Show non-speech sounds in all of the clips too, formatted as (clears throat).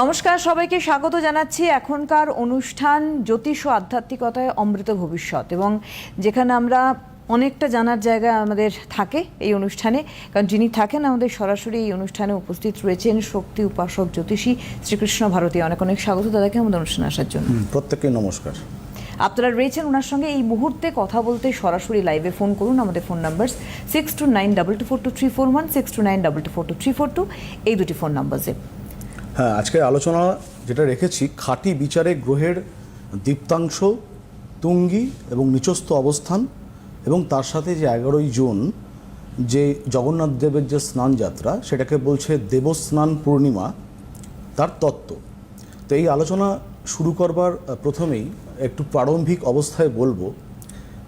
নমস্কার সবাইকে স্বাগত জানাচ্ছি এখনকার অনুষ্ঠান জ্যোতিষ ও আধ্যাত্মিকতায় অমৃত ভবিষ্যৎ এবং যেখানে আমরা অনেকটা জানার জায়গা আমাদের থাকে এই অনুষ্ঠানে। কারণ যিনি থাকেন আমাদের সরাসরি এই অনুষ্ঠানে উপস্থিত রয়েছেন শক্তি উপাসক জ্যোতিষী শ্রীকৃষ্ণ ভারতী। অনেক অনেক স্বাগত দাদাকে আমাদের অনুষ্ঠানে আসার জন্য। প্রত্যেককে নমস্কার। আপনারা রয়েছেন ওনার সঙ্গে এই মুহূর্তে কথা বলতে সরাসরি লাইভে ফোন করুন। আমাদের phone number six two nine double two four two three four one six two nine double two four two three four two এই দুটি ফোন নাম্বারে হ্যাঁ আজকের আলোচনা যেটা রেখেছি, খাঁটি বিচারে গ্রহের দীপ্তাংশ, তুঙ্গি এবং নিচস্থ অবস্থান এবং তার সাথে যে এগারোই জুন যে জগন্নাথ দেবের যে স্নান যাত্রা সেটাকে বলছে দেবস্নান পূর্ণিমা, তার তত্ত্ব। তো এই আলোচনা শুরু করবার প্রথমেই একটু প্রারম্ভিক অবস্থায় বলব,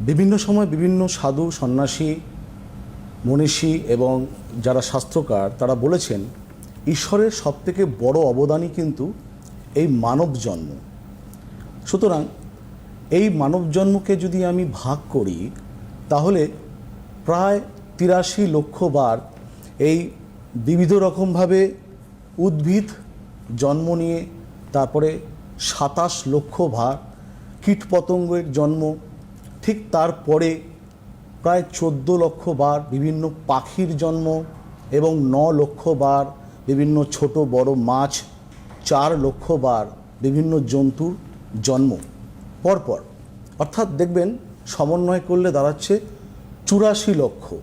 বিভিন্ন সময় বিভিন্ন সাধু, সন্ন্যাসী, মনীষী এবং যারা শাস্ত্রকার, তারা বলেছেন ঈশ্বরের সবথেকে বড় অবদানই কিন্তু এই মানব জন্ম। সুতরাং এই মানব জন্মকে যদি আমি ভাগ করি, তাহলে প্রায় তিরাশি লক্ষ বার এই বিবিধ রকমভাবে উদ্ভিদ জন্ম নিয়ে তারপরে সাতাশ লক্ষ ভার কীটপতঙ্গের জন্ম, ঠিক তারপরে প্রায় চোদ্দ লক্ষ বার বিভিন্ন পাখির জন্ম এবং ন লক্ষ বার বিভিন্ন ছোট বড় মাছ, চার লক্ষ বার বিভিন্ন জন্তুর জন্ম। পরপর, অর্থাৎ দেখবেন সমন্বয় করলে দাঁড়াচ্ছে চুরাশি লক্ষ।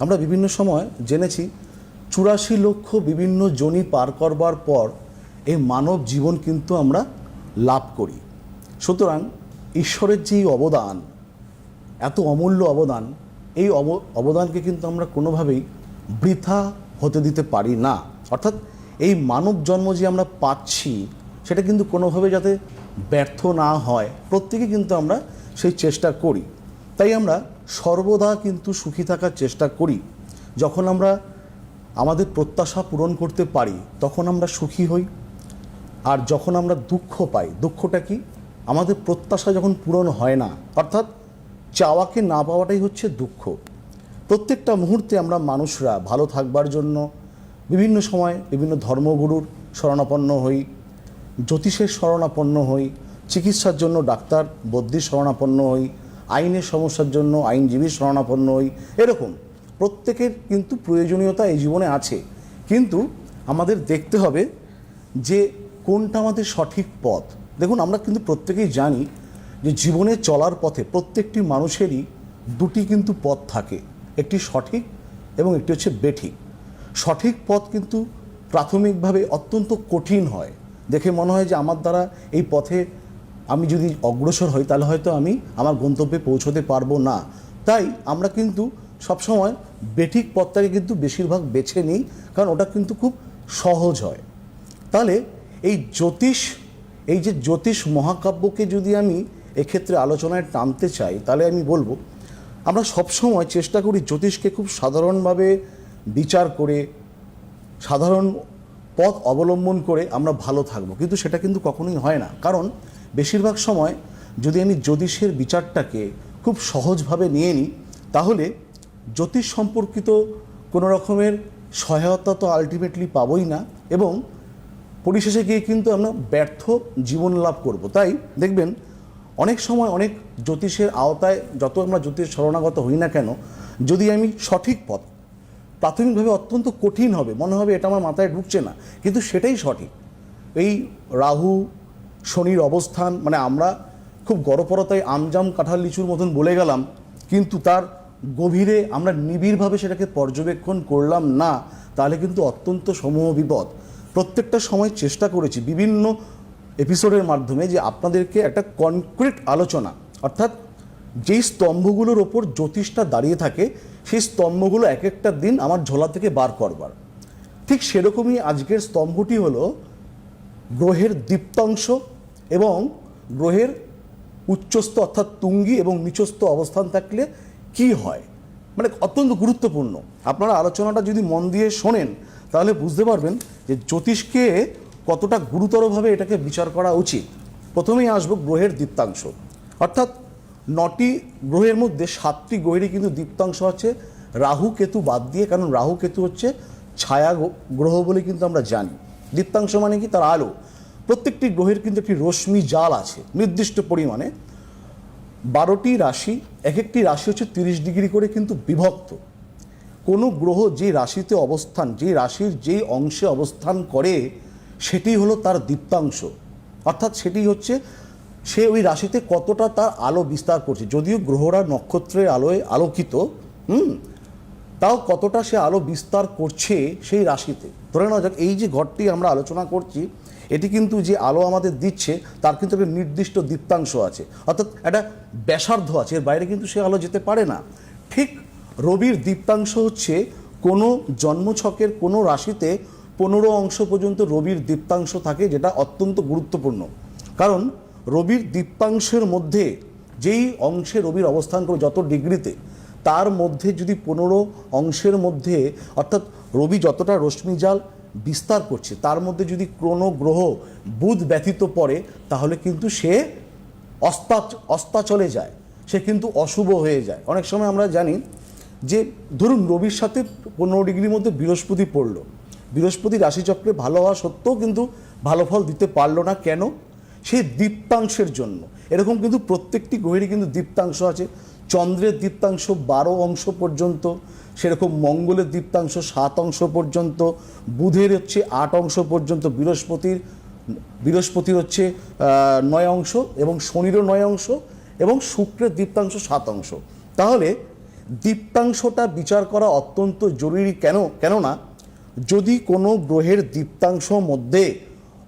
আমরা বিভিন্ন সময় জেনেছি চুরাশি লক্ষ বিভিন্ন জনি পার করবার পর এই মানব জীবন কিন্তু আমরা লাভ করি। সুতরাং ঈশ্বরের যে অবদান, এত অমূল্য অবদান, এই অব- অবদানকে কিন্তু আমরা কোনোভাবেই বৃথা হতে দিতে পারি না। অর্থাৎ এই মানব জন্ম যে আমরা পাচ্ছি, সেটা কিন্তু কোনোভাবে যাতে ব্যর্থ না হয়, প্রত্যেকে কিন্তু আমরা সেই চেষ্টা করি। তাই আমরা সর্বদা কিন্তু সুখী থাকার চেষ্টা করি। যখন আমরা আমাদের প্রত্যাশা পূরণ করতে পারি, তখন আমরা সুখী হই। আর যখন আমরা দুঃখ পাই, দুঃখটা কি? আমাদের প্রত্যাশা যখন পূরণ হয় না, অর্থাৎ চাওয়াকে না পাওয়াটাই হচ্ছে দুঃখ। প্রত্যেকটা মুহূর্তে আমরা মানুষরা ভালো থাকবার জন্য বিভিন্ন সময় বিভিন্ন ধর্মগুরুর শরণাপন্ন হই, জ্যোতিষের শরণাপন্ন হই, চিকিৎসার জন্য ডাক্তার বদ্যির শরণাপন্ন হই, আইনের সমস্যার জন্য আইনজীবীর শরণাপন্ন হই, এরকম প্রত্যেকের কিন্তু প্রয়োজনীয়তা এই জীবনে আছে। কিন্তু আমাদের দেখতে হবে যে কোনটা আমাদের সঠিক পথ। দেখুন, আমরা কিন্তু প্রত্যেকেই জানি যে জীবনে চলার পথে প্রত্যেকটি মানুষেরই দুটি কিন্তু পথ থাকে, একটি সঠিক এবং একটি হচ্ছে বেঠিক। সঠিক পথ কিন্তু প্রাথমিকভাবে অত্যন্ত কঠিন হয়। দেখে মনে হয় যে আমার দ্বারা এই পথে আমি যদি অগ্রসর হই, তাহলে হয়তো আমি আমার গন্তব্যে পৌঁছতে পারব না। তাই আমরা কিন্তু সবসময় বেঠিক পথটাকে কিন্তু বেশিরভাগ বেছে নিই, কারণ ওটা কিন্তু খুব সহজ হয়। তাহলে এই জ্যোতিষ, এই যে জ্যোতিষ মহাকাব্যকে যদি আমি এক্ষেত্রে আলোচনায় টানতে চাই, তাহলে আমি বলব, আমরা সবসময় চেষ্টা করি জ্যোতিষকে খুব সাধারণভাবে বিচার করে, সাধারণ পথ অবলম্বন করে আমরা ভালো থাকব। কিন্তু সেটা কিন্তু কখনোই হয় না। কারণ বেশিরভাগ সময় যদি আমি জ্যোতিষের বিচারটাকে খুব সহজভাবে নিয়ে নিই, তাহলে জ্যোতিষ সম্পর্কিত কোনো রকমের সহায়তা তো আলটিমেটলি পাবই না এবং পরিশেষে গিয়ে কিন্তু আমরা ব্যর্থ জীবন লাভ করব। তাই দেখবেন, অনেক সময় অনেক জ্যোতিষের আওতায় যত আমরা জ্যোতিষ শরণাগত হই না কেন, যদি আমি সঠিক পথ প্রাথমিকভাবে অত্যন্ত কঠিন হবে। মনে হবে এটা আমার মাথায় ঢুকছে না। কিন্তু সেটাই সঠিক। এই রাহু, শনির অবস্থান মানে আমরা খুব গড়পরতায় আমজাম কাঁঠাল লিচুর মতন বলে গেলাম, কিন্তু তার গভীরে আমরা নিবিড়ভাবে সেটাকে পর্যবেক্ষণ করলাম না, তাহলে কিন্তু অত্যন্ত সমূহ বিপদ। প্রত্যেকটা সময় চেষ্টা করেছি বিভিন্ন এপিসোডের মাধ্যমে যে আপনাদেরকে একটা কনক্রিট আলোচনা, অর্থাৎ যেই স্তম্ভগুলোর ওপর জ্যোতিষটা দাঁড়িয়ে থাকে, সেই স্তম্ভগুলো এক একটা দিন আমার ঝোলা থেকে বার করবার। ঠিক সেরকমই আজকের স্তম্ভটি হলো গ্রহের দীপ্তাংশ এবং গ্রহের উচ্চস্থ অর্থাৎ তুঙ্গি এবং নিচস্থ অবস্থান থাকলে কি হয়? মানে অত্যন্ত গুরুত্বপূর্ণ। আপনারা আলোচনাটা যদি মন দিয়ে শোনেন, তাহলে বুঝতে পারবেন যে জ্যোতিষকে কতটা গুরুতরভাবে এটাকে বিচার করা উচিত। প্রথমেই আসব গ্রহের দীপ্তাংশ। অর্থাৎ নটি গ্রহের মধ্যে সাতটি গ্রহেরই কিন্তু দীপ্তাংশ আছে। রাহু, কেতু বাদ দিয়ে, কারণ রাহু, কেতু হচ্ছে ছায়া গ্রহ বলে কিন্তু আমরা জানি। দীপ্তাংশ মানে কি? তার আলো। প্রত্যেকটি গ্রহের কিন্তু একটি রশ্মি জাল আছে, নির্দিষ্ট পরিমাণে। বারোটি রাশি এক একটি রাশি হচ্ছে তিরিশ ডিগ্রি করে কিন্তু বিভক্ত। কোনো গ্রহ যে রাশিতে অবস্থান, যে রাশির যেই অংশে অবস্থান করে, সেটি হলো তার দীপ্তাংশ। অর্থাৎ সেটি হচ্ছে সে ওই রাশিতে কতটা তার আলো বিস্তার করছে। যদিও গ্রহরা নক্ষত্রের আলোয় আলোকিত, হুম, তাও কতটা সে আলো বিস্তার করছে সেই রাশিতে। ধরে নেওয়া যাক, এই যে ঘরটি আমরা আলোচনা করছি, এটি কিন্তু যে আলো আমাদের দিচ্ছে, তার কিন্তু একটা নির্দিষ্ট দীপ্তাংশ আছে। অর্থাৎ একটা ব্যাসার্ধ আছে, এর বাইরে কিন্তু সে আলো যেতে পারে না। ঠিক রবির দীপ্তাংশ হচ্ছে কোনো জন্মছকের কোনো রাশিতে পনেরো অংশ পর্যন্ত রবির দীপ্তাংশ থাকে, যেটা অত্যন্ত গুরুত্বপূর্ণ। কারণ রবির দীপ্তাংশের মধ্যে, যেই অংশে রবির অবস্থান করে যত ডিগ্রিতে, তার মধ্যে যদি পনেরো অংশের মধ্যে, অর্থাৎ রবি যতটা রশ্মিজাল বিস্তার করছে, তার মধ্যে যদি কোনো গ্রহ, বুধ ব্যতীত পড়ে, তাহলে কিন্তু সে অস্তা অস্তা চলে যায়, সে কিন্তু অশুভ হয়ে যায়। অনেক সময় আমরা জানি যে, ধরুন রবির সাথে পনেরো ডিগ্রির মধ্যে বৃহস্পতি পড়ল, বৃহস্পতি রাশিচক্রে ভালো হওয়া সত্ত্বেও কিন্তু ভালো ফল দিতে পারল না। কেন? সেই দীপ্তাংশের জন্য। এরকম কিন্তু প্রত্যেকটি গ্রহেরই কিন্তু দীপ্তাংশ আছে। চন্দ্রের দীপ্তাংশ বারো অংশ পর্যন্ত, সেরকম মঙ্গলের দীপ্তাংশ সাত অংশ পর্যন্ত, বুধের হচ্ছে আট অংশ পর্যন্ত, বৃহস্পতির বৃহস্পতির হচ্ছে নয় অংশ এবং শনিরও নয় অংশ এবং শুক্রের দীপ্তাংশ সাত অংশ। তাহলে দীপ্তাংশটা বিচার করা অত্যন্ত জরুরি কেন? কেননা যদি কোনো গ্রহের দীপ্তাংশ মধ্যে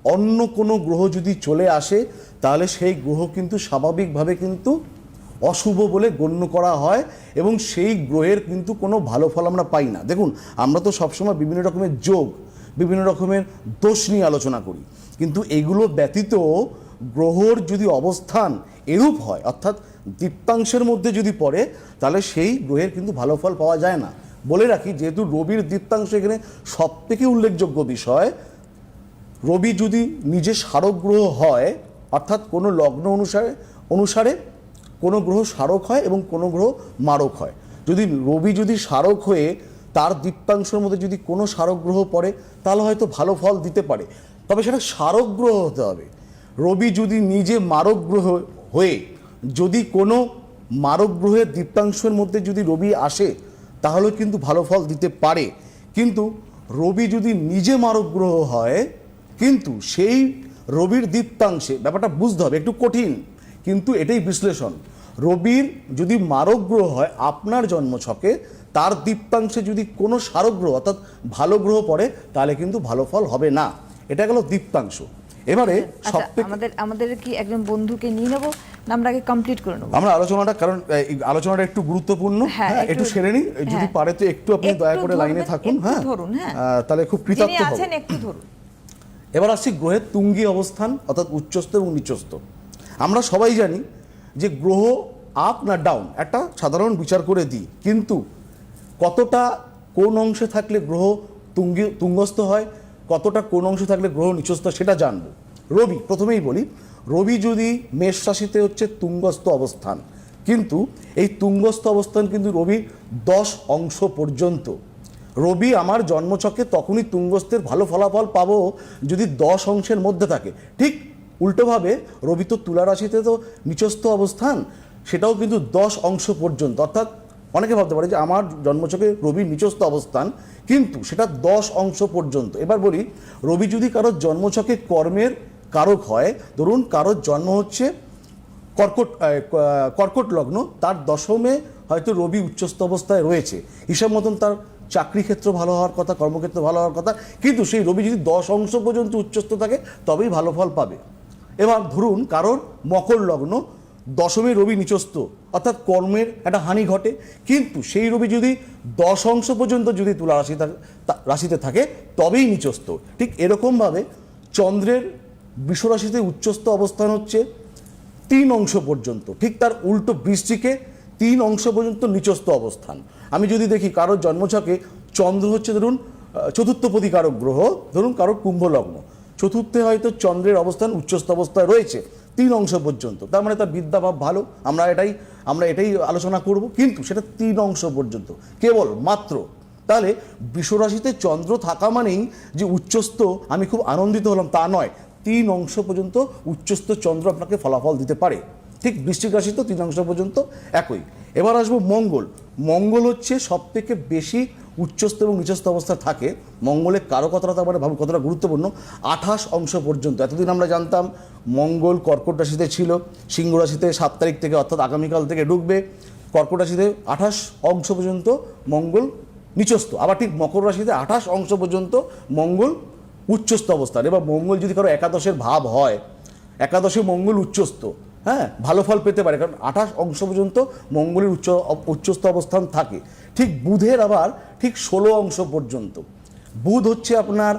অন্য কোনো গ্রহ যদি চলে আসে, তাহলে সেই গ্রহ কিন্তু স্বাভাবিকভাবে কিন্তু অশুভ বলে গণ্য করা হয় এবং সেই গ্রহের কিন্তু কোনো ভালো ফল আমরা পাই না। দেখুন, আমরা তো সবসময় বিভিন্ন রকমের যোগ, বিভিন্ন রকমের দোষ নিয়ে আলোচনা করি। কিন্তু এগুলো ব্যতীত গ্রহর যদি অবস্থান এরূপ হয়, অর্থাৎ দীপ্তাংশের মধ্যে যদি পড়ে, তাহলে সেই গ্রহের কিন্তু ভালো ফল পাওয়া যায় না। বলে রাখি, যেহেতু রবির দীপ্তাংশ এখানে সব থেকে উল্লেখযোগ্য বিষয় রবি যদি নিজে স্মারক গ্রহ হয়, অর্থাৎ কোনো লগ্ন অনুসারে অনুসারে কোনো গ্রহ স্মারক হয় এবং কোনো গ্রহ মারক হয়। যদি রবি যদি স্মারক হয়ে তার দীপ্তাংশের মধ্যে যদি কোনো স্মারক গ্রহ পড়ে, তাহলে হয়তো ভালো ফল দিতে পারে। তবে সেটা স্মারক গ্রহ হতে হবে। রবি যদি নিজে মারক গ্রহ হয়ে যদি কোনো মারক গ্রহের দীপ্তাংশের মধ্যে যদি রবি আসে, তাহলে কিন্তু ভালো ফল দিতে পারে। কিন্তু রবি যদি নিজে মারক গ্রহ হয় কিন্তু সেই রবির দীপ্তাংশে ব্যাপারটা বুঝতে হবে একটু কঠিন কিন্তু এটাই বিশ্লেষণ। রবির যদি মারক গ্রহ হয় আপনার জন্মছকে তার দীপ্তাংশে যদি কোনো সারক গ্রহ অর্থাৎ ভালো গ্রহ পড়ে তাহলে কিন্তু ভালো ফল হবে না। এটা গেল দীপ্তাংশ। এবারে আচ্ছা সব আমাদের আমাদের কি একজন বন্ধুকে নিয়ে নেব? আমরা আগে কমপ্লিট করে নেব। আমরা আলোচনাটা কারণ আলোচনাটা একটু গুরুত্বপূর্ণ। হ্যাঁ, হ্যাঁ একটু সেরে নিই। যদি হ্যাঁ। পারে তো একটু আপনি দয়া করে লাইনে থাকুন হ্যাঁ। ধরুন, হ্যাঁ। তাহলে খুব হব। আছেন একটু ধরুন। এবার আসছি গ্রহের তুঙ্গি অবস্থান, অর্থাৎ উচ্চস্থ এবং নিচস্থ। আমরা সবাই জানি যে গ্রহ আপ না ডাউন একটা সাধারণ বিচার করে দিই। কিন্তু কতটা কোন অংশে থাকলে গ্রহ তুঙ্গি, তুঙ্গস্থ হয়, কতটা কোন অংশে থাকলে গ্রহ নিচস্থ সেটা জানব। রবি, প্রথমেই বলি, রবি যদি মেষ রাশিতে হচ্ছে তুঙ্গস্থ অবস্থান, কিন্তু এই তুঙ্গস্থ অবস্থান কিন্তু রবির দশ অংশ পর্যন্ত। রবি, আমার জন্মচক্রে তখনই তুঙ্গস্থের ভালো ফলাফল পাবো যদি দশ অংশের মধ্যে থাকে। ঠিক উল্টোভাবে, রবি তো তুলা রাশিতে তো নিচস্থ অবস্থান, সেটাও কিন্তু দশ অংশ পর্যন্ত। অর্থাৎ অনেকে ভাবতে পারে যে আমার জন্মচক্রে রবির নিচস্থ অবস্থান, কিন্তু সেটা দশ অংশ পর্যন্ত। এবার বলি, রবি যদি কারোর জন্মচক্রে কর্মের কারক হয়, ধরুন কারোর জন্ম হচ্ছে কর্কট কর্কট লগ্ন, তার দশমে হয়তো রবি উচ্চস্থ অবস্থায় রয়েছে। হিসাব মতন তার চাকরি ক্ষেত্র ভালো হওয়ার কথা, কর্মক্ষেত্র ভালো হওয়ার কথা, কিন্তু সেই রবি যদি দশ অংশ পর্যন্ত উচ্চস্থ থাকে, তবেই ভালো ফল পাবে। এবার ধরুন কারোর মকর লগ্ন দশমে রবি নিচস্থ, অর্থাৎ কর্মের একটা হানি ঘটে, কিন্তু সেই রবি যদি দশ অংশ পর্যন্ত যদি তুলা রাশি রাশিতে থাকে, তবেই নিচস্থ। ঠিক এরকমভাবে চন্দ্রের বিশ্বরাশিতে উচ্চস্থ অবস্থান হচ্ছে তিন অংশ পর্যন্ত। ঠিক তার উল্টো বৃষ্টিকে তিন অংশ পর্যন্ত নিচস্থ অবস্থান। আমি যদি দেখি কারোর জন্মছকে চন্দ্র হচ্ছে, ধরুন চতুর্থ প্রতিকারক গ্রহ, ধরুন, কারোর কুম্ভ লগ্ন চতুর্থে হয়তো চন্দ্রের অবস্থান উচ্চস্থ অবস্থায় রয়েছে তিন অংশ পর্যন্ত। তার মানে তার বিদ্যাভাব ভালো, আমরা এটাই আমরা এটাই আলোচনা করব, কিন্তু সেটা তিন অংশ পর্যন্ত, কেবল মাত্র। তাহলে বিশ্বরাশিতে চন্দ্র থাকা মানেই যে উচ্চস্থ, আমি খুব আনন্দিত হলাম, তা নয়, তিন অংশ পর্যন্ত উচ্চস্থ চন্দ্র আপনাকে ফলাফল দিতে পারে। ঠিক বৃশ্চিক রাশি তো তৃতীয়াংশ পর্যন্ত একই। এবার আসব মঙ্গল। মঙ্গল হচ্ছে সব থেকে বেশি উচ্চস্থ এবং নিচস্থ অবস্থা থাকে। মঙ্গলের কারও কথাটা তার মানে কতটা গুরুত্বপূর্ণ। আঠাশ অংশ পর্যন্ত। এতদিন আমরা জানতাম মঙ্গল কর্কট রাশিতে ছিল। সিংহ রাশিতে সাত তারিখ থেকে অর্থাৎ আগামীকাল থেকে ঢুকবে। কর্কট রাশিতে আঠাশ অংশ পর্যন্ত মঙ্গল নিচস্থ। আবার ঠিক মকর রাশিতে আঠাশ অংশ পর্যন্ত মঙ্গল উচ্চস্থ অবস্থান। এবার মঙ্গল যদি কারও একাদশের ভাব হয়, একাদশে মঙ্গল উচ্চস্থ। হ্যাঁ ভালো ফল পেতে পারে কারণ আঠাশ অংশ পর্যন্ত মঙ্গলের উচ্চ উচ্চস্থ অবস্থান থাকে। ঠিক বুধের আবার ঠিক ষোলো অংশ পর্যন্ত। বুধ হচ্ছে আপনার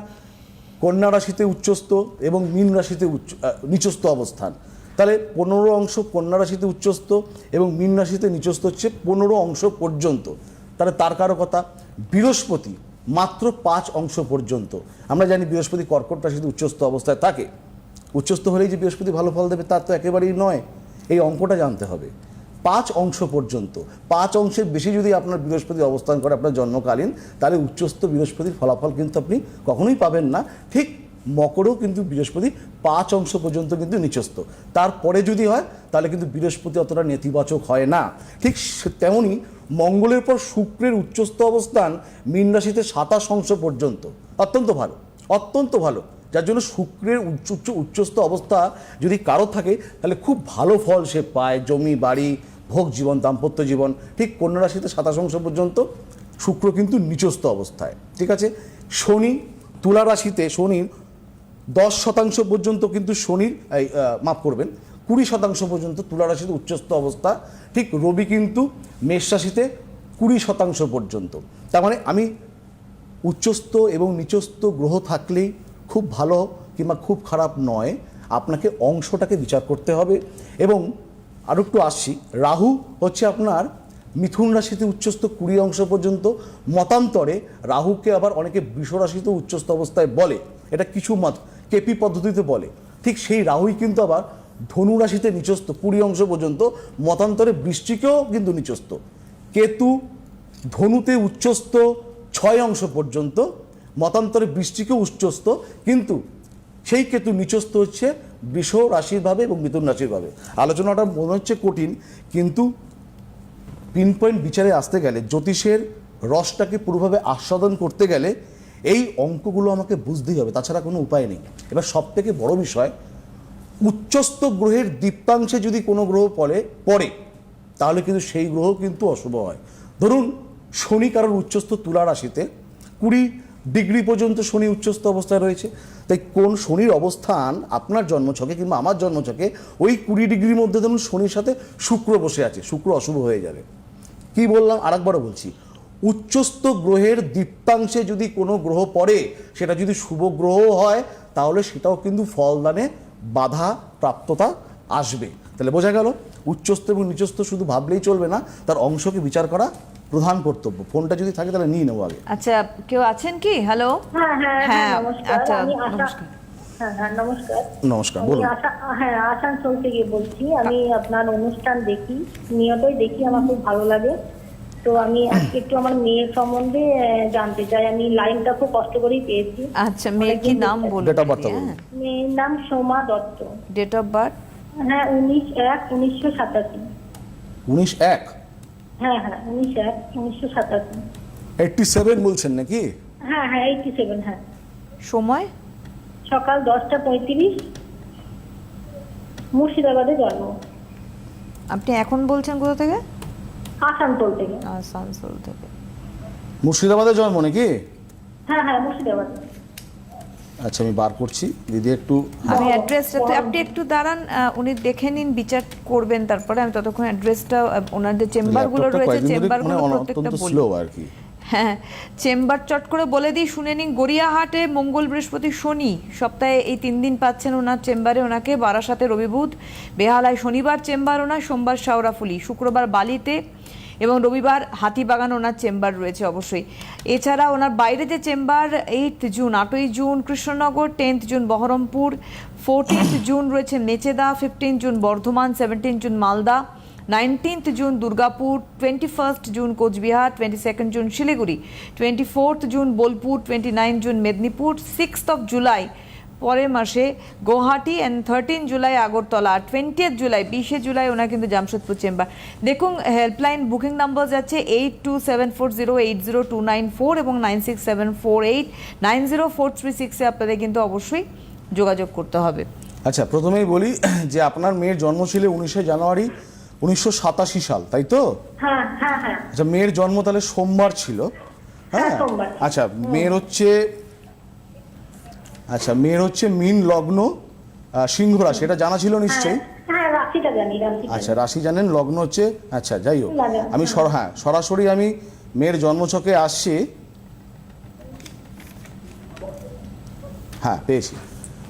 কন্যা রাশিতে উচ্চস্থ এবং মীন রাশিতে উচ্চ আহ, নিচস্থ অবস্থান। তাহলে পনেরো অংশ কন্যা রাশিতে উচ্চস্থ এবং মীন রাশিতে নিচস্থ হচ্ছে পনেরো অংশ পর্যন্ত। তাহলে তার কারও কথা বৃহস্পতি মাত্র পাঁচ অংশ পর্যন্ত। আমরা জানি বৃহস্পতি কর্কট রাশিতে উচ্চস্থ অবস্থায় থাকে। উচ্চস্থ হলেই যে বৃহস্পতি ভালো ফল দেবে, তার তো একেবারেই নয়। এই অঙ্কটা জানতে হবে। পাঁচ অংশ পর্যন্ত, পাঁচ অংশের বেশি যদি আপনার বৃহস্পতি অবস্থান করে আপনার জন্মকালীন, তাহলে উচ্চস্থ বৃহস্পতির ফলাফল কিন্তু আপনি কখনোই পাবেন না। ঠিক মকরও কিন্তু বৃহস্পতি পাঁচ অংশ পর্যন্ত কিন্তু নিচস্থ। তারপরে যদি হয়, তাহলে কিন্তু বৃহস্পতি অতটা নেতিবাচক হয় না। ঠিক তেমনই মঙ্গলের পর শুক্রের উচ্চস্থ অবস্থান, মীন রাশিতে সাতাশ অংশ পর্যন্ত। অত্যন্ত ভালো অত্যন্ত ভালো। যার জন্য শুক্রের উচ্চ উচ্চ উচ্চস্থ অবস্থা যদি কারও থাকে, তাহলে খুব ভালো ফল সে পায়, জমি, বাড়ি, ভোগ জীবন, দাম্পত্য জীবন। ঠিক কন্যা রাশিতে সাতাশ অংশ পর্যন্ত শুক্র কিন্তু নিচস্থ অবস্থায়। ঠিক আছে? শনি তুলা রাশিতে, শনির দশ শতাংশ পর্যন্ত কিন্তু শনির মাফ করবেন। কুড়ি শতাংশ পর্যন্ত তুলা রাশিতে উচ্চস্থ অবস্থা। ঠিক রবি কিন্তু মেষ রাশিতে কুড়ি শতাংশ পর্যন্ত। তার মানে আমি উচ্চস্থ এবং নিচস্থ গ্রহ থাকলেই খুব ভালো কিংবা খুব খারাপ নয়, আপনাকে অংশটাকে বিচার করতে হবে। এবং আরও একটু আসছি, রাহু হচ্ছে আপনার মিথুন রাশিতে উচ্চস্থ কুড়ি অংশ পর্যন্ত। মতান্তরে রাহুকে আবার অনেকে বৃষ রাশিতে উচ্চস্থ অবস্থায় বলে, এটা কিছু মত, কেপি পদ্ধতিতে বলে। ঠিক সেই রাহুই কিন্তু আবার ধনু রাশিতে নিচস্থ কুড়ি অংশ পর্যন্ত, মতান্তরে বৃষ্টিকেও কিন্তু নিচস্থ। কেতু ধনুতে উচ্চস্থ ছয় অংশ পর্যন্ত মতান্তরে বৃষ্টিকে উচ্চস্থ, কিন্তু সেই কেতু নিচস্থ হচ্ছে বৃষ রাশির ভাবে এবং মিথুন রাশির ভাবে আলোচনাটা মনে হচ্ছে কঠিন, কিন্তু পিন পয়েন্ট বিচারে আসতে গেলে, জ্যোতিষের রসটাকে পুরোভাবে আস্বাদন করতে গেলে এই অঙ্কগুলো আমাকে বুঝতেই হবে, তাছাড়া কোনো উপায় নেই। এবার সব থেকে বড় বিষয়, উচ্চস্থ গ্রহের দীপ্তাংশে যদি কোনো গ্রহ পড়ে পড়ে, তাহলে কিন্তু সেই গ্রহ কিন্তু অশুভ হয়। ধরুন, শনি কারোর উচ্চস্থ তুলা রাশিতে, কুড়ি ডিগ্রি পর্যন্ত শনি উচ্চস্থ অবস্থায় রয়েছে। তাই কোন শনির অবস্থান আপনার জন্মছকে কিংবা আমার জন্মছকে, ওই কুড়ি ডিগ্রির মধ্যে ধরুন শনির সাথে শুক্র বসে আছে, শুক্র অশুভ হয়ে যাবে। কি বললাম? আরেকবারও বলছি, উচ্চস্থ গ্রহের দীপ্তাংশে যদি কোনো গ্রহ পড়ে, সেটা যদি শুভ গ্রহ হয়, তাহলে সেটাও কিন্তু ফলদানে বাধা প্রাপ্ততা আসবে। তাহলে বোঝা গেল, উচ্চস্থ এবং নিচস্থ শুধু ভাবলেই চলবে না, তার অংশকে বিচার করা প্রধান কর্তব্য। ফোনটা যদি থাকে তাহলে নিয়ে নেব আগে। আচ্ছা কেউ আছেন কি? হ্যালো হ্যাঁ হ্যাঁ হ্যাঁ, হ্যাঁ আচ্ছা, নমস্কার। নমস্কার। নমস্কার আমি বলুন। আশা হ্যাঁ আসানসোল থেকে বলছি। আমি আপনার অনুষ্ঠান দেখি নিয়তই দেখি আমার খুব ভালো লাগে। তো আমি আজকে একটু আমার মেয়ের সম্বন্ধে জানতে চাই। আমি লাইনটা খুব কষ্ট করেই পেয়েছি। আচ্ছা মেয়ের কি নাম বলুন Date of birth টা বলুন। মেয়ের নাম Soma Dutta. Date of birth হ্যাঁ উনিশ এক উনিশশো সাতাশি। উনিশ এক? হ্যাঁ হ্যাঁ উনিশ এক উনিশশো সাতাশি। এইটটি সেভেন বলছেন নাকি? হ্যাঁ হ্যাঁ এইটটি সেভেন হ্যাঁ। সময়? সকাল দশটা পঁয়ত্রিশ মুর্শিদাবাদে জন্ম। আপনি এখন বলছেন কোথা থেকে? আসানসোল থেকে। আসানসোল থেকে। মুর্শিদাবাদে জন্ম নাকি? হ্যাঁ হ্যাঁ মুর্শিদাবাদে। আচ্ছা আমি বার করছি। দিদি একটু আমি অ্যাড্রেসটা তো আপনি একটু দাঁড়ান উনি দেখে নিন বিচার করবেন তারপরে আমি ততক্ষণ অ্যাড্রেসটা ওনার যে চেম্বারগুলো রয়েছে চেম্বারগুলো মানে প্রত্যেকটা স্লো আর কি। হ্যাঁ চেম্বার চট করে বলে দিই শুনে নিন গড়িয়াহাটে মঙ্গল বৃহস্পতি শনি সপ্তাহে এই তিন দিন পাচ্ছেন ওনার চেম্বারে ওনাকে বারাসাতে রবিবুধ বেহালায় শনিবার চেম্বার ওনার সোমবার শাওরাফুলি শুক্রবার বালিতে এবং রবিবার হাতিবাগান ওনার চেম্বার রয়েছে অবশ্যই। এছাড়া ওনার বাইরে যে চেম্বার এইট জুন আটই June Krishnanagar tenth June Baharampur fourteenth June রয়েছে Mecheda fifteen June Bardhaman seventeen June Malda nineteenth June Durgapur twenty first June Coochbehar twenty second June Siliguri twenty fourth June Bolpur twenty nine June Medinipur sixth of July পরের মাসে Guwahati and thirteen July Agartala twenty July বিশে July ওনার কিন্তু Jamshedpur chamber. দেখুন helpline booking number যাচ্ছে eight two seven four zero eight zero two nine four এবং nine six seven four eight nine zero four three সিক্সে আপনাদের কিন্তু অবশ্যই যোগাযোগ করতে হবে। আচ্ছা প্রথমেই বলি (clears throat) যে আপনার মেয়ের জন্ম ছিল উনিশে জানুয়ারি উনিশশো সাতাশি সাল তাই তো? হ্যাঁ হ্যাঁ হ্যাঁ। আচ্ছা মেয়ের জন্ম তাহলে সোমবার ছিল। হ্যাঁ, আচ্ছা মেয়ের হচ্ছে আচ্ছা মেয়ের হচ্ছে মিন লগ্ন সিংহ রাশি এটা জানা ছিল নিশ্চয়ই? হ্যাঁ রাশিটা আচ্ছা রাশি জানেন লগ্ন হচ্ছে আচ্ছা যাই হোক আমি হ্যাঁ সরাসরি আমি মেয়ের জন্মছকে আসছি। হ্যাঁ পেয়েছি।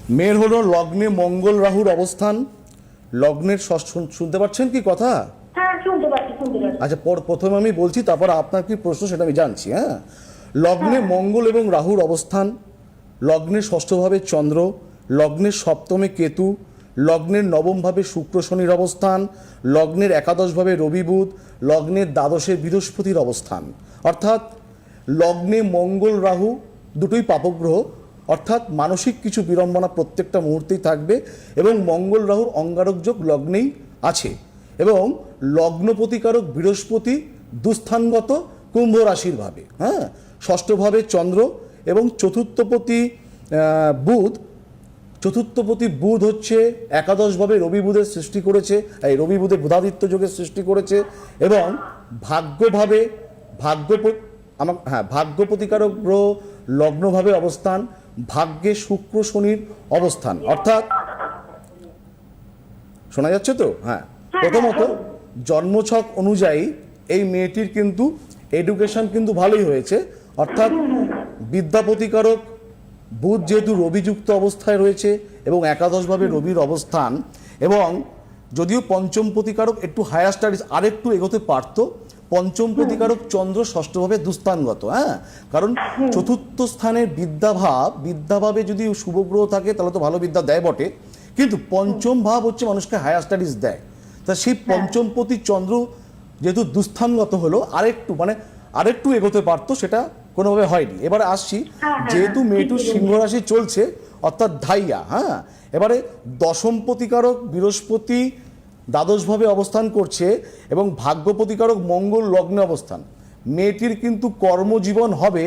মেয়ের হলো লগ্নে মঙ্গল রাহুর অবস্থান। লগ্নের ষষ্ঠ শুনতে পাচ্ছেন কি কথা? হ্যাঁ আচ্ছা পর প্রথমে আমি বলছি তারপর আপনার কি প্রশ্ন সেটা আমি জানছি হ্যাঁ? লগ্নে মঙ্গল এবং রাহুর অবস্থান। লগ্নের ষষ্ঠভাবে চন্দ্র লগ্নের সপ্তমে কেতু লগ্নের নবমভাবে শুক্র শনির অবস্থান, লগ্নের একাদশভাবে রবি বুধ লগ্নের দ্বাদশে বৃহস্পতির অবস্থান। অর্থাৎ লগ্নে মঙ্গল রাহু দুটোই পাপগ্রহ, অর্থাৎ মানসিক কিছু বিড়ম্বনা প্রত্যেকটা মুহূর্তেই থাকবে এবং মঙ্গল রাহুর অঙ্গারক যোগ লগ্নেই আছে এবং লগ্ন প্রতিকারক বৃহস্পতি দুস্থানগত কুম্ভ রাশির ভাবে। হ্যাঁ ষষ্ঠভাবে চন্দ্র এবং চতুর্থপতি বুধ চতুর্থপতি বুধ হচ্ছে একাদশভাবে রবি বুধের সৃষ্টি করেছে এই রবি বুধে বুধাদিত্য যোগের সৃষ্টি করেছে এবং ভাগ্যভাবে ভাগ্য আমার হ্যাঁ ভাগ্য প্রতিকারক গ্রহ লগ্নভাবে অবস্থান ভাগ্যে শুক্র শনির অবস্থান। অর্থাৎ শোনা যাচ্ছে তো? হ্যাঁ। প্রথমত জন্মছক অনুযায়ী এই মেয়েটির কিন্তু এডুকেশন কিন্তু ভালোই হয়েছে। অর্থাৎ বিদ্যা প্রতিকারক বুধ যেহেতু রবিযুক্ত অবস্থায় রয়েছে এবং একাদশভাবে রবির অবস্থান এবং যদিও পঞ্চম প্রতিকারক একটু হায়ার স্টাডিজ আরেকটু এগোতে পারত পঞ্চম প্রতিকারক চন্দ্র ষষ্ঠভাবে দুস্থানগত হ্যাঁ? কারণ চতুর্থ স্থানের বিদ্যাভাব বিদ্যাভাবে যদি শুভগ্রহ থাকে তাহলে তো ভালো বিদ্যা দেয় বটে কিন্তু পঞ্চম ভাব হচ্ছে মানুষকে হায়ার স্টাডিজ দেয়। তা সেই পঞ্চম প্রতি চন্দ্র যেহেতু দুস্থানগত হলো আরেকটু মানে আরেকটু এগোতে পারতো সেটা কোনোভাবে হয়নি। এবারে আসছি হ্যাঁ, যেহেতু মেয়েটু সিংহ রাশি চলছে অর্থাৎ ধাইয়া হ্যাঁ এবারে দশম প্রতিকারক বৃহস্পতি দ্বাদশভাবে অবস্থান করছে এবং ভাগ্য প্রতিকারক মঙ্গল লগ্নে অবস্থান। মেয়েটির কিন্তু কর্মজীবন হবে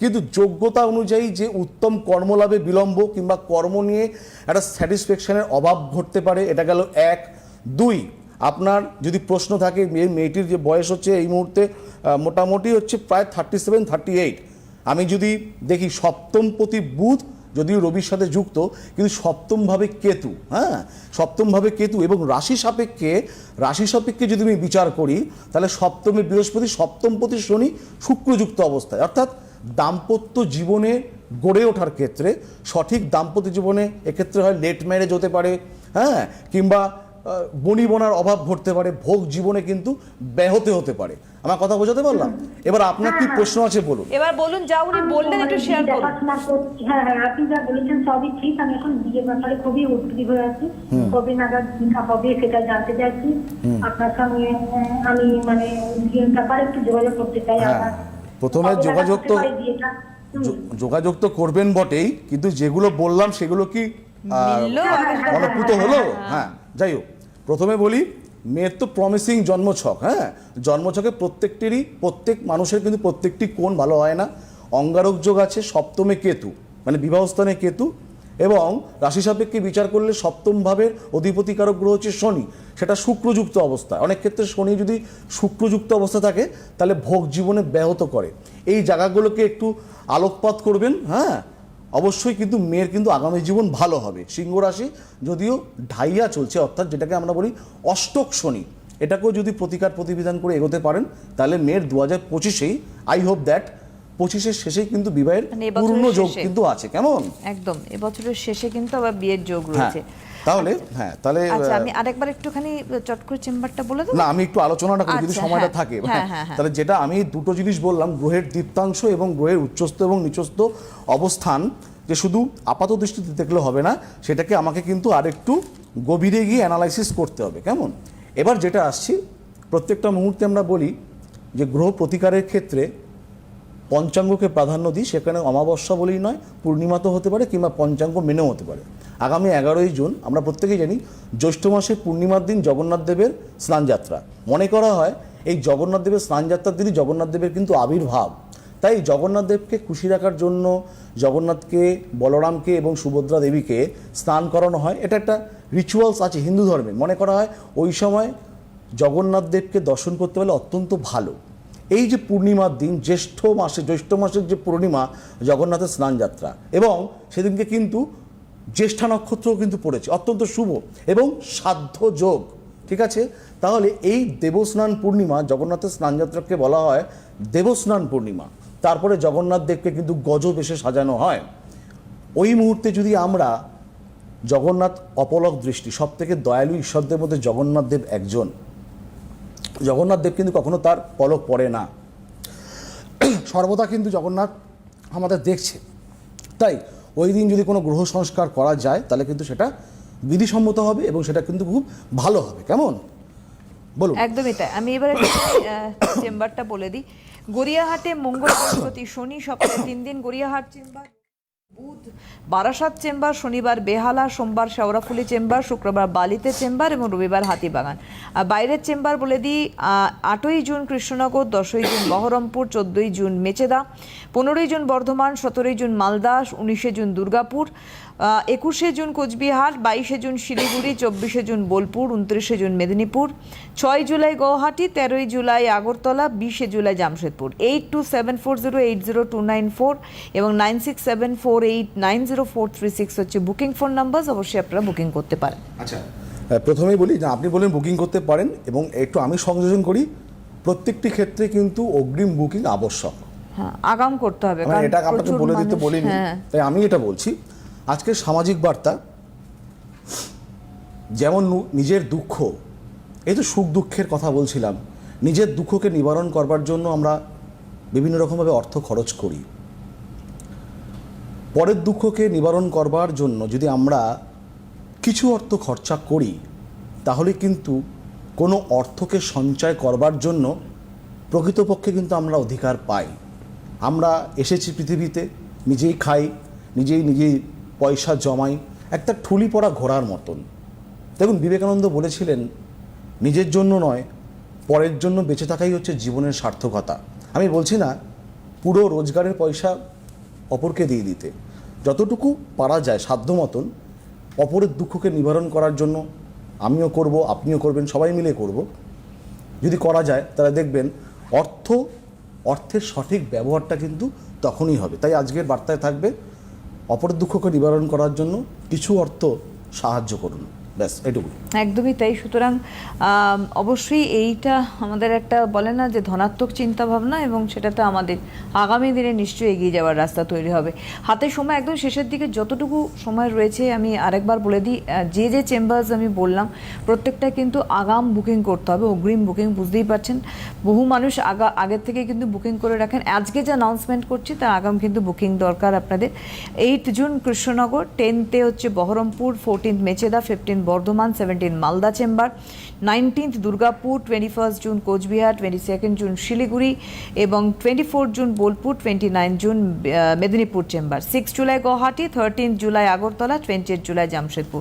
কিন্তু যোগ্যতা অনুযায়ী যে উত্তম কর্মলাভে বিলম্ব কিংবা কর্ম নিয়ে একটা স্যাটিসফ্যাকশনের অভাব ঘটতে পারে এটা গেল এক। দুই আপনার যদি প্রশ্ন থাকে মেয়ে মেয়েটির যে বয়স হচ্ছে এই মুহূর্তে মোটামুটি হচ্ছে প্রায় থার্টি সেভেন থার্টি এইট আমি যদি দেখি সপ্তম প্রতি বুধ, যদিও রবির সাথে যুক্ত, কিন্তু সপ্তমভাবে কেতু হ্যাঁ? সপ্তমভাবে কেতু এবং রাশি সাপেক্ষে রাশি সাপেক্ষে যদি আমি বিচার করি, তাহলে সপ্তমে বৃহস্পতি সপ্তম প্রতি শনি শুক্রযুক্ত অবস্থায়। অর্থাৎ দাম্পত্য জীবনে গড়ে ওঠার ক্ষেত্রে সঠিক দাম্পত্য জীবনে এক্ষেত্রে হয় লেট ম্যারেজ হতে পারে হ্যাঁ? কিংবা বনিবনার অভাব ঘটতে পারে ভোগ জীবনে কিন্তু ব্যাহতে হতে পারে। আমার কথা বোঝাতে পারলাম? এবার আপনার কি প্রশ্ন আছে বলুন। এবার বলুন যা উনি বললেন একটু শেয়ার করুন। হ্যাঁ হ্যাঁ আপনি যা বলেছেন সবই ঠিক। আমি এখন বিয়ের ব্যাপারে খুবই উদ্গ্রীব হয়ে আছি। কবে নাগাদ হবে সেটা জানতে চাইছি। আপনার সঙ্গে আমি মানে বিয়ের ব্যাপারে একটু যোগাযোগ করতে চাই। হ্যাঁ, আপনার প্রথমে যোগাযোগ তো- যোগাযোগ তো করবেন বটেই কিন্তু যেগুলো বললাম সেগুলো কি আহ, মিললো? হলো? হ্যাঁ যাই হোক। প্রথমে বলি, মেয়ের তো প্রমিসিং জন্মছক হ্যাঁ? জন্মছকে প্রত্যেকটিরই, প্রত্যেক মানুষের কিন্তু প্রত্যেকটি কোণ ভালো হয় না। অঙ্গারক যোগ আছে সপ্তমে কেতু মানে বিবাহস্থানে কেতু, এবং রাশি সাপেক্ষে বিচার করলে সপ্তম ভাবের অধিপতিকারক গ্রহ হচ্ছে শনি, সেটা শুক্রযুক্ত অবস্থা। অনেক ক্ষেত্রে শনি যদি শুক্রযুক্ত অবস্থা থাকে, তাহলে ভোগ জীবনে ব্যাহত করে। এই জায়গাগুলোকে একটু আলোকপাত করবেন হ্যাঁ? অবশ্যই কিন্তু মেয়ের কিন্তু আগামী জীবন ভালো হবে। সিংহ রাশি যদিও ঢাইয়া চলছে, অর্থাৎ যেটাকে আমরা বলি অষ্টক শনি। এটাকেও যদি প্রতিকার প্রতিবিধান করে এগোতে পারেন, তাহলে মেয়ের দু হাজার পঁচিশেই আই হোপ দ্যাট পঁচিশের শেষেই কিন্তু বিবাহের মানে পূর্ণ যোগ কিন্তু আছে কেমন? একদম এবছরের শেষে কিন্তু আবার বিয়ের যোগ হ্যাঁ রয়েছে। তাহলে হ্যাঁ তাহলে আচ্ছা আমি আরেকবার একটুখানি চট করে চেম্বারটা বলে দেবো? না আমি একটু আলোচনাটা করি যদি আচ্ছা, সময়টা হ্যাঁ, থাকে। হ্যাঁ। তাহলে যেটা আমি দুটো জিনিস বললাম গ্রহের দীপ্তাংশ এবং গ্রহের উচ্চস্থ এবং নিচস্থ অবস্থান যে শুধু আপাত দৃষ্টিতে দেখলে হবে না সেটাকে আমাকে কিন্তু আরেকটু গভীরে গিয়ে অ্যানালাইসিস করতে হবে কেমন? এবার যেটা আসছি প্রত্যেকটা মুহূর্তে আমরা বলি যে গ্রহ প্রতিকারের ক্ষেত্রে পঞ্চাঙ্গকে প্রাধান্য দিই, সেখানে অমাবস্যা বলেই নয়, পূর্ণিমা তো হতে পারে কিংবা পঞ্চাঙ্গ মেনেও হতে পারে। আগামী এগারোই জুন আমরা প্রত্যেকেই জানি জ্যৈষ্ঠ মাসের পূর্ণিমার দিন জগন্নাথ দেবের স্নানযাত্রা। মনে করা হয় এই জগন্নাথ দেবের স্নানযাত্রার দিনই জগন্নাথ দেবের কিন্তু আবির্ভাব। তাই জগন্নাথ দেবকে খুশি রাখার জন্য জগন্নাথকে, বলরামকে এবং সুভদ্রা দেবীকে স্নান করানো হয়। এটা একটা রিচুয়ালস আছে হিন্দু ধর্মে মনে করা হয় ওই সময় জগন্নাথ দেবকে দর্শন করতে পারলে অত্যন্ত ভালো। এই যে পূর্ণিমার দিন, জ্যৈষ্ঠ মাসে, জ্যৈষ্ঠ মাসের যে পূর্ণিমা, জগন্নাথের স্নানযাত্রা এবং সেদিনকে কিন্তু জ্যেষ্ঠা নক্ষত্রও কিন্তু পড়েছে, অত্যন্ত শুভ এবং সাধ্য যোগ, ঠিক আছে? তাহলে এই দেবস্নান পূর্ণিমা, জগন্নাথের স্নানযাত্রাকে বলা হয় দেবস্নান পূর্ণিমা। তারপরে জগন্নাথ দেবকে কিন্তু গজ বেশে সাজানো হয়। ওই মুহূর্তে যদি আমরা জগন্নাথ অপলক দৃষ্টি সব থেকে দয়ালু ঈশ্বরদের মধ্যে জগন্নাথ দেব একজন জগন্নাথ দেব কিন্তু কখনো তার পলক পড়ে না। সর্বদা কিন্তু জগন্নাথ আমাদের দেখছে। তাই ওই দিন যদি কোনো গ্রহ সংস্কার করা যায় তাহলে কিন্তু সেটা বিধিসম্মত হবে এবং সেটা কিন্তু খুব ভালো হবে। কেমন? বলুন। একদমই তাই। আমি এবারে চেম্বারটা বলে দিই। গড়িয়াহাটে মঙ্গল বৃহস্পতি শনি সপ্তাহে তিন দিন গড়িয়াহাট চেম্বার বুধ, বারাসাত চেম্বার, শনিবার বেহালা, সোমবার শেওড়াফুলি চেম্বার, শুক্রবার বালিতে চেম্বার এবং রবিবার হাতিবাগান। আর বাইরের চেম্বার বলে দিই আটই জুন কৃষ্ণনগর, দশই জুন বহরমপুর, চোদ্দই জুন মেচেদা, পনেরোই জুন বর্ধমান, সতেরোই জুন মালদাস উনিশে জুন দুর্গাপুর একুশে জুন কোচবিহার বাইশে জুন শিলিগুড়ি চব্বিশে জুন বোলপুর উনত্রিশে জুন মেদিনীপুর ছয় জুলাই গৌহাটি তেরোই জুলাই আগরতলা বিশে July Jamshedpur. Eight two seven four zero eight zero two nine four এবং nine six seven four eight nine zero four three six হচ্ছে বুকিং ফোন নাম্বার অবশ্যই আপনারা বুকিং করতে পারেন। আচ্ছা প্রথমেই বলি না আপনি বলেন বুকিং করতে পারেন এবং একটু আমি সংযোজন করি প্রত্যেকটি ক্ষেত্রে কিন্তু অগ্রিম বুকিং আবশ্যক। হ্যাঁ আগাম করতে হবে মানে এটা আপনাকে বলে দিতে বলিনি হ্যাঁ। তাই আমি এটা বলছি। আজকে সামাজিক বার্তা, যেমন নিজের দুঃখ, এই তো সুখ দুঃখের কথা বলছিলাম, নিজের দুঃখকে নিবারণ করবার জন্য আমরা বিভিন্ন রকমভাবে অর্থ খরচ করি। পরের দুঃখকে নিবারণ করবার জন্য যদি আমরা কিছু অর্থ খরচা করি, তাহলে কিন্তু কোনো অর্থকে সঞ্চয় করবার জন্য প্রকৃতপক্ষে কিন্তু আমরা অধিকার পাই। আমরা এসেছি পৃথিবীতে, নিজেই খাই, নিজেই নিজেই পয়সা জমাই, একটা ঠুলি পড়া ঘোড়ার মতন। দেখুন, বিবেকানন্দ বলেছিলেন, নিজের জন্য নয়, পরের জন্য বেঁচে থাকাই হচ্ছে জীবনের সার্থকতা। আমি বলছি না, পুরো রোজগারের পয়সা অপরকে দিয়ে দিতে। যতটুকু পারা যায় সাধ্য মতন, অপরের দুঃখকে নিবারণ করার জন্য আমিও করব, আপনিও করবেন, সবাই মিলে করব। যদি করা যায়, তাহলে দেখবেন, অর্থ, অর্থের সঠিক ব্যবহারটা কিন্তু তখনই হবে। তাই আজকের বার্তায় থাকবে অপরের দুঃখকে নিবারণ করার জন্য কিছু অর্থ সাহায্য করুন। ব্যাস এটুকু একদমই তাই। সুতরাং অবশ্যই এইটা আমাদের একটা বলে না যে ধনাত্মক চিন্তা ভাবনা এবং সেটাতে আমাদের আগামী দিনে নিশ্চয়ই এগিয়ে যাওয়ার রাস্তা তৈরি হবে। হাতে সময় একদম শেষের দিকে যতটুকু সময় রয়েছে আমি আরেকবার বলে দিই যে যে চেম্বার্স আমি বললাম, প্রত্যেকটা কিন্তু আগাম বুকিং করতে হবে, অগ্রিম বুকিং, বুঝতেই পারছেন? বহু মানুষ আগা, আগের থেকে কিন্তু বুকিং করে রাখেন। আজকে যে অ্যানাউন্সমেন্ট করছি, তার আগাম কিন্তু বুকিং দরকার আপনাদের। এইট জুন কৃষ্ণনগর, টেনতে হচ্ছে Baharampur, fourteenth Mecheda fifteen Bardhaman seventeen Malda chamber nineteenth Durgapur twenty first June Coochbehar twenty second June Siliguri এবং twenty four June Bolpur twenty nine June Medinipur chamber. Six July Guwahati thirteen July Agartala twenty eight July Jamshedpur.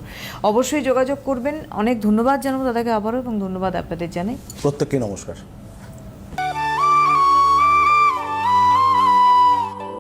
অবশ্যই যোগাযোগ করবেন। অনেক ধন্যবাদ জানাব দাদাকে আবারও এবং ধন্যবাদ আপনাদের জানাই। প্রত্যেককে নমস্কার।